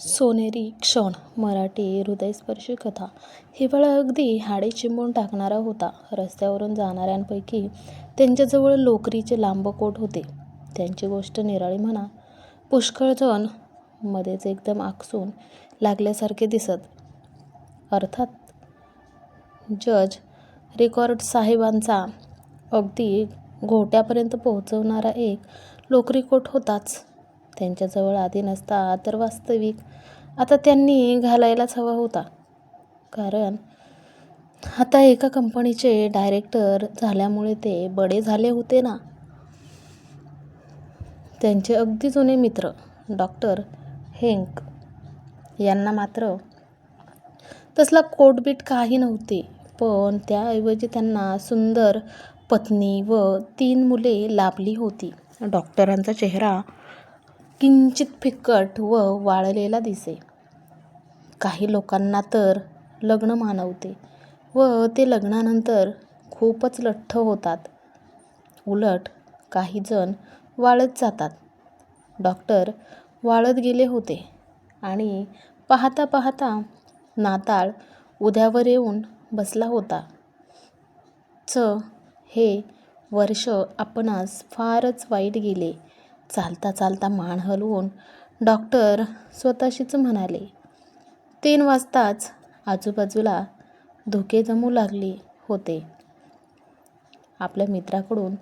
सोनेरी क्षण मराठी हृदयस्पर्शी कथा हिवाळा अगदी हाडे चिंबून टाकणारा होता. रस्त्यावरून जाणाऱ्यांपैकी त्यांच्याजवळ लोकरीचे लांब कोट होते. त्यांची गोष्ट निराळी म्हणा. पुष्कळजण मध्येच एकदम आकसून लागल्यासारखे दिसत. अर्थात जज रेकॉर्ड साहेबांचा अगदी घोट्यापर्यंत पोहोचवणारा एक लोकरी कोट होताच. त्यांच्याजवळ आधी नसता तर वास्तविक. आता त्यांनी घालायलाच हवा होता. कारण आता एका कंपनीचे डायरेक्टर झाल्यामुळे ते बडे झाले होते ना. त्यांचे अगदी जुने मित्र डॉक्टर हेंक यांना मात्र तसला कोटबीट काही नव्हते. पण त्याऐवजी त्यांना सुंदर पत्नी व तीन मुले लाभली होती. डॉक्टरांचा चेहरा किंचित फिक्कट व वाळलेला दिसे. काही लोकांना तर लग्न मानवते व ते लग्नानंतर खूपच लठ्ठ होतात. उलट काही जण वाळत जातात. डॉक्टर वाळत गेले होते आणि पाहता पाहता नाताळ उद्यावर येऊन बसला होता. च हे वर्ष आपणास फारच वाईट गेले. चालता चालता मान हलवून डॉक्टर स्वतःशीच म्हणाले तीन वाजताच आजूबाजूला धुके जमू लागले होते. आपल्या मित्राकडून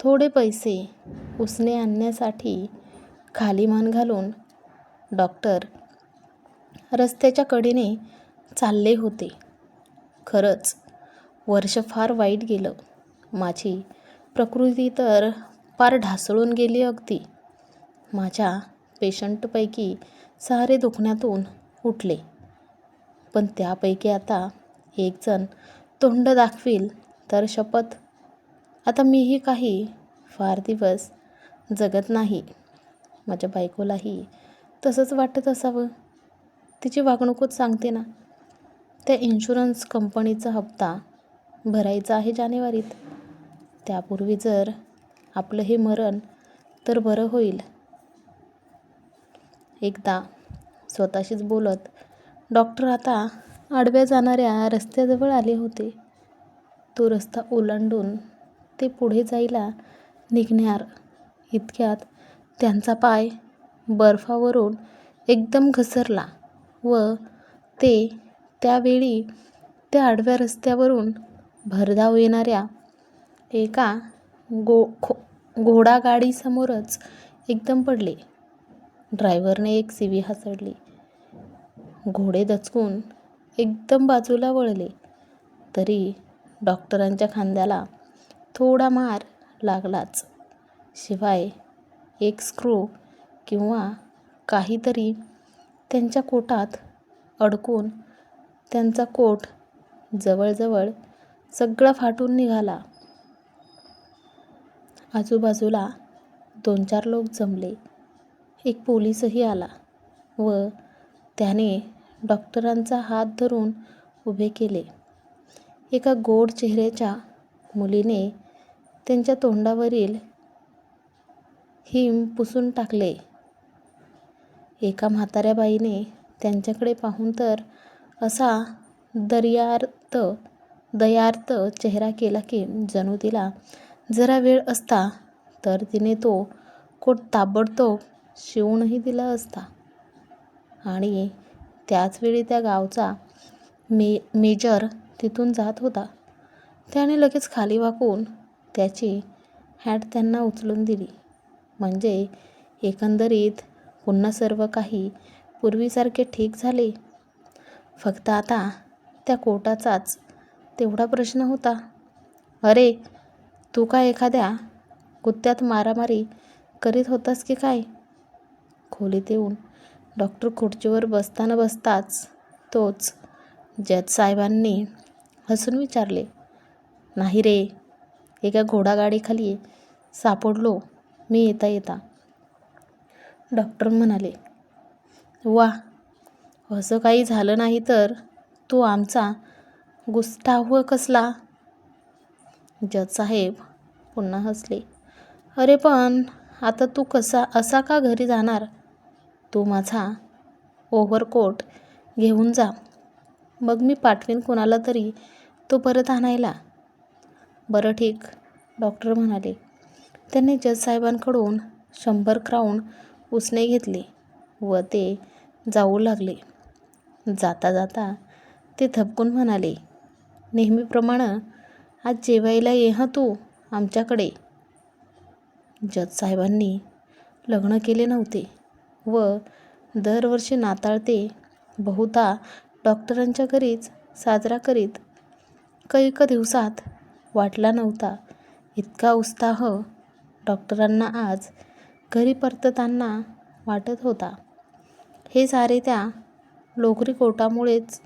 थोडे पैसे उसने आणण्यासाठी खाली मान घालून डॉक्टर रस्त्याच्या कडेने चालले होते. खरंच वर्ष फार वाईट गेलं. माझी प्रकृती तर पार ढासळून गेली अगदी. माझ्या पेशंटपैकी सारे दुखण्यातून उठले. पण त्यापैकी आता एकजण तोंड दाखवील तर शपथ. आता मीही काही फार दिवस जगत नाही. माझ्या बायकोलाही तसंच वाटत असावं. तिची वागणूकच सांगते ना. त्या इन्शुरन्स कंपनीचा हप्ता भरायचा आहे जानेवारीत. त्यापूर्वी जर आपलं हे मरण तर बरं होईल. एकदा स्वतःशीच बोलत डॉक्टर आता आडव्या जाणाऱ्या रस्त्याजवळ आले होते. तो रस्ता ओलांडून ते पुढे जायला निघणार. इतक्यात त्यांचा पाय बर्फावरून एकदम घसरला व ते त्यावेळी त्या आडव्या रस्त्यावरून भरधाव येणाऱ्या एका गो खो घोडागाडीसमोरच एकदम पडले. ड्रायव्हरने एक सिवी हासडली. घोडे दचकून एकदम बाजूला वळले. तरी डॉक्टरांच्या खांद्याला थोडा मार लागलाच. शिवाय एक स्क्रू किंवा काहीतरी त्यांच्या कोटात अडकून त्यांचा कोट जवळजवळ सगळा फाटून निघाला. आजूबाजूला दोन चार लोक जमले. एक पोलीसही आला व त्याने डॉक्टरांचा हात धरून उभे केले. एका गोड चेहऱ्याच्या मुलीने त्यांच्या तोंडावरील हिम पुसून टाकले. एका म्हाताऱ्या बाईने त्यांच्याकडे पाहून तर असा दर्यार्थ दयार्थ चेहरा केला की जणू तिला जरा वेळ असता तर तिने तो कोट ताबडतोब शिवूनही दिला असता. आणि त्याचवेळी त्या गावचा मे मेजर तिथून जात होता. त्याने लगेच खाली वाकून त्याची हॅट त्यांना उचलून दिली. म्हणजे एकंदरीत पुन्हा सर्व काही पूर्वीसारखे ठीक झाले. फक्त आता त्या कोटाचाच तेवढा प्रश्न होता. अरे तू काय एखाद्या कुत्त्यात मारामारी करीत होतास की काय? खोलीत येऊन डॉक्टर खुर्चीवर बसताना बसताच तोच जज साहेबांनी हसून विचारले नाही रे एका घोडागाडीखाली सापडलो मी येता येता. डॉक्टर म्हणाले वा असं काही झालं नाही तर तू आमचा गुस्ताव कसला? जज साहेब पुन्हा हसले. अरे पण आता तू कसा असा का घरी जाणार? तू माझा ओव्हरकोट घेऊन जा. मग मी पाठवीन कोणाला तरी तो परत आणायला. बरं ठीक डॉक्टर म्हणाले. त्यांनी जजसाहेबांकडून शंभर क्राऊन उसने घेतले व ते जाऊ लागले. जाता जाता ते थपकून म्हणाले नेहमीप्रमाणे आज जेवायला ये हं तू? आमच्याकडे. जजसाहेबांनी लग्न केले नव्हते व दरवर्षी नाताळ ते बहुधा डॉक्टरांच्या घरीच साजरा करीत कैक दिवसात वाटला नव्हता. इतका उत्साह डॉक्टरांना आज घरी परतताना वाटत होता. हे सारे त्या लोकरी कोटामुळेच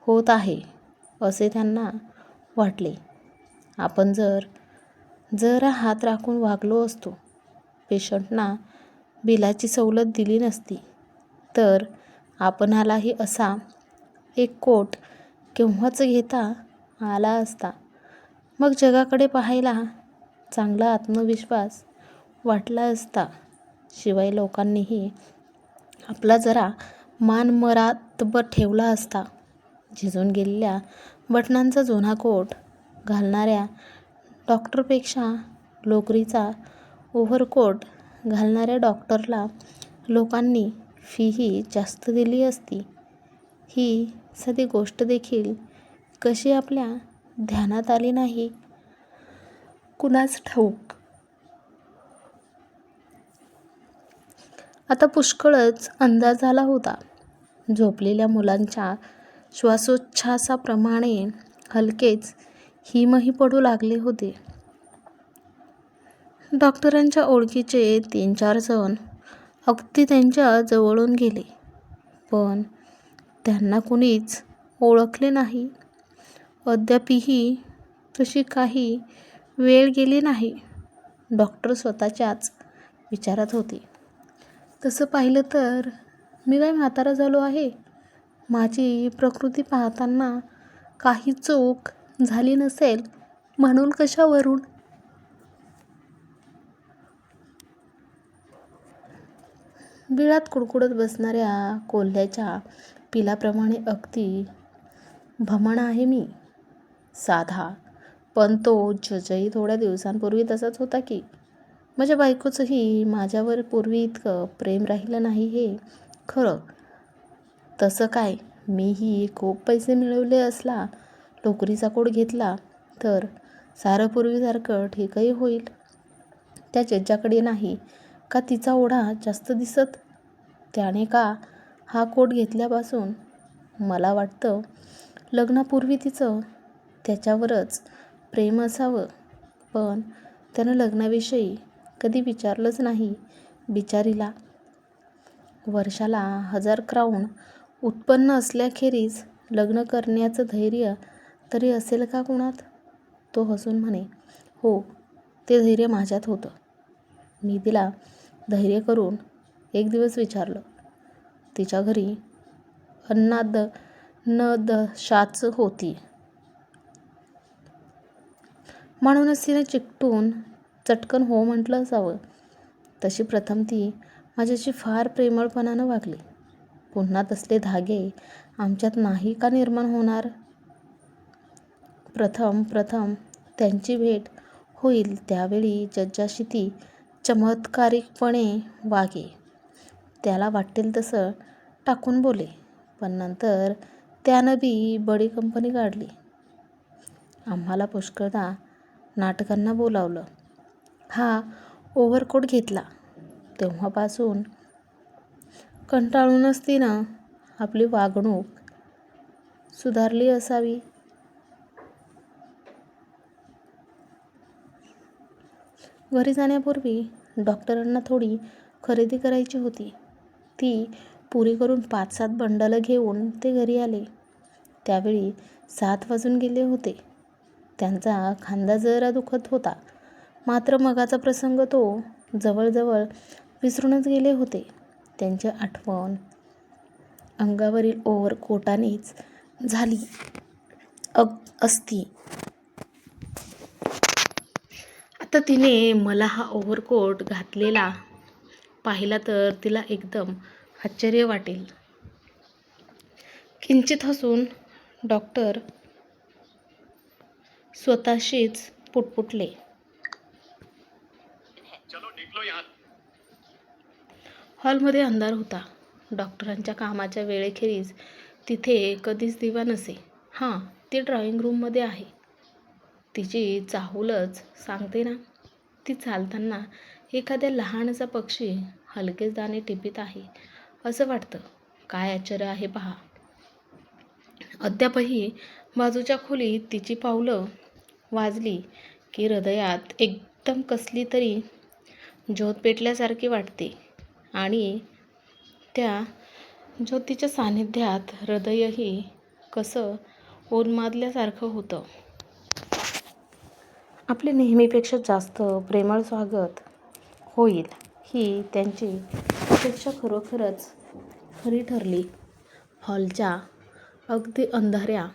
होत आहे असे त्यांना वाटले. आपण जर जरा हात राखून वागलो असतो. पेशंटना बिलाची सवलत दिली नसती. तर आपणालाही असा एक कोट केव्हाच घेता आला असता. मग जगाकडे पाहायला चांगला आत्मविश्वास वाटला असता. शिवाय लोकांनीही आपला जरा मान मरातबर ठेवला असता. झिजून गेलेल्या बटनांचा जुना कोट घालणाऱ्या डॉक्टरपेक्षा लोकरीचा ओव्हरकोट घालणाऱ्या डॉक्टरला लोकांनी फीही जास्त दिली असती. ही साधी गोष्ट देखील कशी आपल्या ध्यानात आली नाही? कुणास ठाऊक? आता पुष्कळच अंदाज आला होता. झोपलेल्या मुलांच्या श्वासोच्छ्वासाप्रमाणे हलकेच हिमही पडू लागले होते. डॉक्टरांच्या ओळखीचे तीन चार जण अगदी त्यांच्या जवळून गेले. पण त्यांना कुणीच ओळखले नाही. अद्यापही तशी काही वेळ गेली नाही. डॉक्टर स्वतःच्याच विचारात होते. तसं पाहिलं तर मी काय म्हातारा झालो आहे? माझी प्रकृती पाहताना काही चूक झाली नसेल म्हणून कशावरून? बिळात कुडकुडत बसणाऱ्या कोल्ह्याच्या पिलाप्रमाणे अगदी भमण आहे मी. साधा. पण तो जजही थोड्या दिवसांपूर्वी तसाच होता की माझ्या बायकोचंही माझ्यावर पूर्वी इतकं प्रेम राहिलं नाही हे खरं. तसं काय? मीही खूप पैसे मिळवले असला लोकरीचा कोट घेतला तर सारं पूर्वीसारखं ठीकही होईल. त्या ज्याच्याकडे नाही का तिचा ओढा जास्त दिसत? त्याने का हा कोट घेतल्यापासून मला वाटतं लग्नापूर्वी तिचं त्याच्यावरच प्रेम असावं. पण त्यानं लग्नाविषयी कधी विचारलंच नाही बिचारीला. वर्षाला हजार क्राऊन उत्पन्न असल्याखेरीज लग्न करण्याचं धैर्य तरी असेल का कुणात? तो हसून म्हणे हो ते धैर्य माझ्यात होतं. मी तिला धैर्य करून एक दिवस विचारलं. तिच्या घरी अन्नाद न दशाच होती. म्हणूनच तिने चिकटून चटकन हो म्हटलं असावं. तशी प्रथम ती माझ्याशी फार प्रेमळपणानं वागली. पुन्हा तसले धागे आमच्यात नाही का निर्माण होणार? प्रथम प्रथम त्यांची भेट होईल त्यावेळी जज्जाशी ती चमत्कारिकपणे वागे. त्याला वाटेल तसं टाकून बोले पण नंतर त्यानं बी बडी कंपनी काढली. आम्हाला पुष्कळदा नाटकांना बोलावलं. हा ओव्हरकोट घेतला. तेव्हापासून कंटाळूनच तिनं आपली वागणूक सुधारली असावी. घरी जाण्यापूर्वी डॉक्टरांना थोडी खरेदी करायची होती. ती पुरी करून पाच सात बंडलं घेऊन ते घरी आले. त्यावेळी सात वाजून गेले होते. त्यांचा खांदा जरा दुखत होता. मात्र मगाचा प्रसंग तो जवळजवळ विसरूनच गेले होते. त्यांची आठवण अंगावरील ओव्हरकोटानेच झाली अग असती. आता तिने मला हा ओव्हरकोट घातलेला पाहिला तर तिला एकदम आश्चर्य वाटेल. किंचित हसून डॉक्टर स्वतःशीच पुटपुटले. हॉलमध्ये अंधार होता. डॉक्टरांच्या कामाच्या वेळेखेरीज तिथे कधीच दिवा नसे. हां ती ड्रॉइंग रूममध्ये आहे. तिची चाहूलच सांगते ना. ती चालताना एखाद्या लहानसा पक्षी हलकेच दाणे टिपीत आहे. असं वाटतं काय आश्चर्य आहे पहा. अद्यापही बाजूच्या खोलीत तिची पावलं वाजली की हृदयात एकदम कसली तरी ज्योत पेटल्यासारखी वाटते आणि त्या ज्योतीच्या सान्निध्यात हृदयही कसं उन्मादल्यासारखं होतं. आपले नेहमीपेक्षा जास्त प्रेमळ स्वागत होईल ही त्यांची अपेक्षा खरोखरच खरी ठरली. हॉलच्या अगदी अंधाऱ्या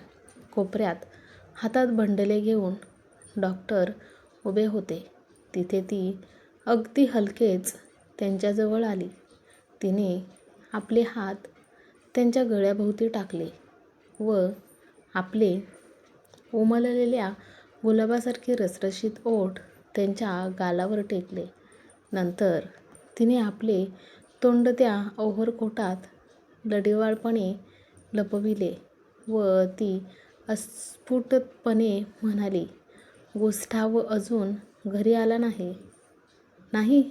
कोपऱ्यात हातात बंडले घेऊन डॉक्टर उभे होते. तिथे ती अगदी हलकेच त्यांच्याजवळ आली. तिने आपले हात त्यांच्या गळ्याभोवती टाकले व आपले उमललेल्या गुलाबासारखे रसरशीत ओठ त्यांच्या गालावर टेकले. नंतर तिने आपले तोंड त्या ओव्हरकोटात लढीवाळपणे लपविले व ती अस्फुटपणे म्हणाली गुस्ठाव अजून घरी आला नाही. नाही?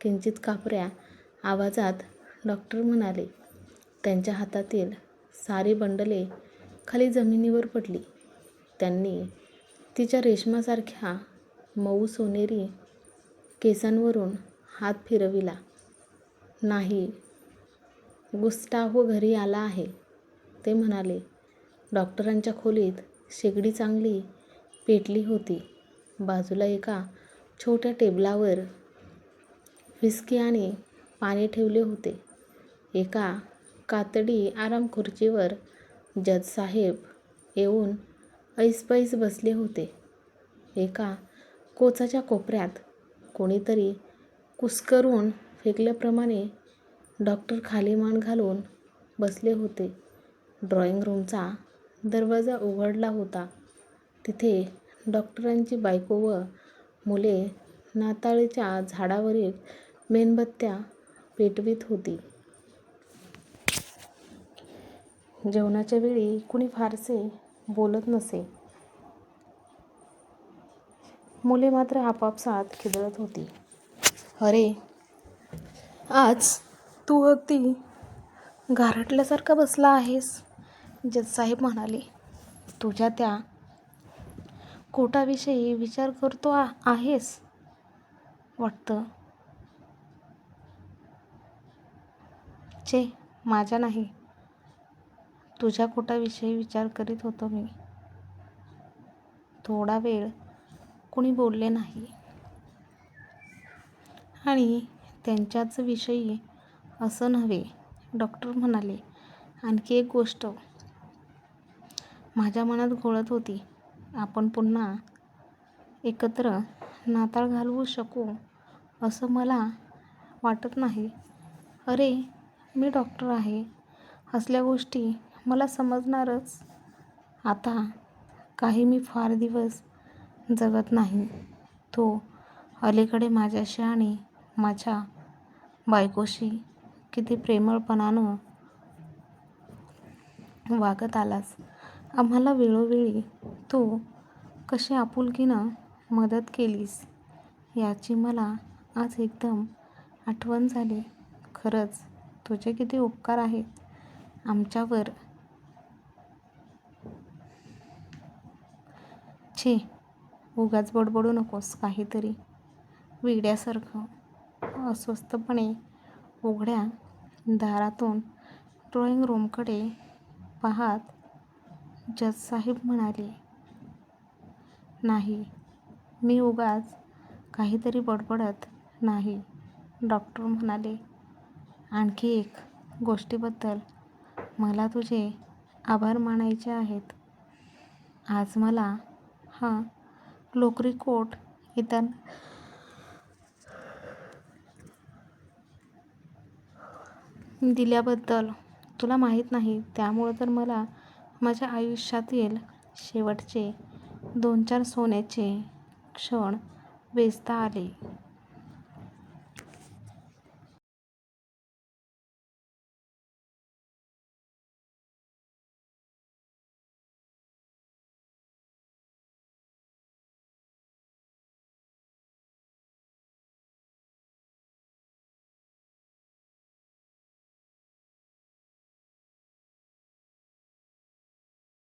किंचित कापऱ्या आवाजात डॉक्टर म्हणाले. त्यांच्या हातातील सारी बंडले खाली जमिनीवर पडली. त्यांनी तिच्या रेशमासारख्या मऊ सोनेरी केसांवरून हात फिरविला. नाही गुस्टाहो घरी आला आहे ते म्हणाले. डॉक्टरांच्या खोलीत शेगडी चांगली पेटली होती. बाजूला एका छोट्या टेबलावर व्हिस्की आणि पाणी ठेवले होते. एका कातडी आराम खुर्चीवर जजसाहेब येऊन ऐसपैस बसले होते. एका कोचाच्या कोपऱ्यात कोणीतरी कुस्करून फेकल्याप्रमाणे डॉक्टर खाली मान घालून बसले होते. ड्रॉइंग रूमचा दरवाजा उघडला होता. तिथे डॉक्टरांची बायको व मुले नाताळीच्या झाडावरील मेणबत्त्या पेटवीत होती. जेवणाच्या वेळी कुणी फारसे बोलत नसे. मुले मात्र आपापसात खिदळत होती. अरे आज तू अगदी गारटल्यासारखा बसला आहेस. जजसाहेब म्हणाले तुझ्या त्या कोटाविषयी विचार करतो आ आहेस? वाटतं. चे माझ्या नाही. तुझ्या कोटाविषयी विचार करीत होतो मी? थोडा वेळ कुणी बोलले नाही. आणि त्यांच्याच विषयी असं नव्हे डॉक्टर म्हणाले आणखी एक गोष्ट. माझ्या मनात घोळत होती. आपण पुन्हा एकत्र नाताळ घालवू शकू असं मला वाटत नाही. अरे मी डॉक्टर आहे. असल्या गोष्टी मला समजणारच. आता काही मी फार दिवस जगत नाही. तो अलीकडे माझ्याशी आणि माझ्या बायकोशी किती प्रेमळपणानं वागत आलास. आम्हाला वेळोवेळी तू कशी आपुलकीनं मदत केलीस याची मला आज एकदम आठवण झाली. खरंच तुझे किती उपकार आहेत. आमच्यावर छे उगाच बडबडू नकोस काहीतरी. वेड्यासारखं. अस्वस्थपणे उघड्या दारातून ड्रॉईंग रूमकडे पाहत जजसाहेब म्हणाले नाही मी उगाच काहीतरी बडबडत नाही डॉक्टर म्हणाले. आणखी एक गोष्टीबद्दल मला तुझे आभार मानायचे आहेत. आज मला हा. लोकरी कोट येताना दिल्याबद्दल तुला माहीत नाही त्यामुळं तर मला माझ्या आयुष्यातील शेवटचे दोन चार सोन्याचे क्षण वेचता आले.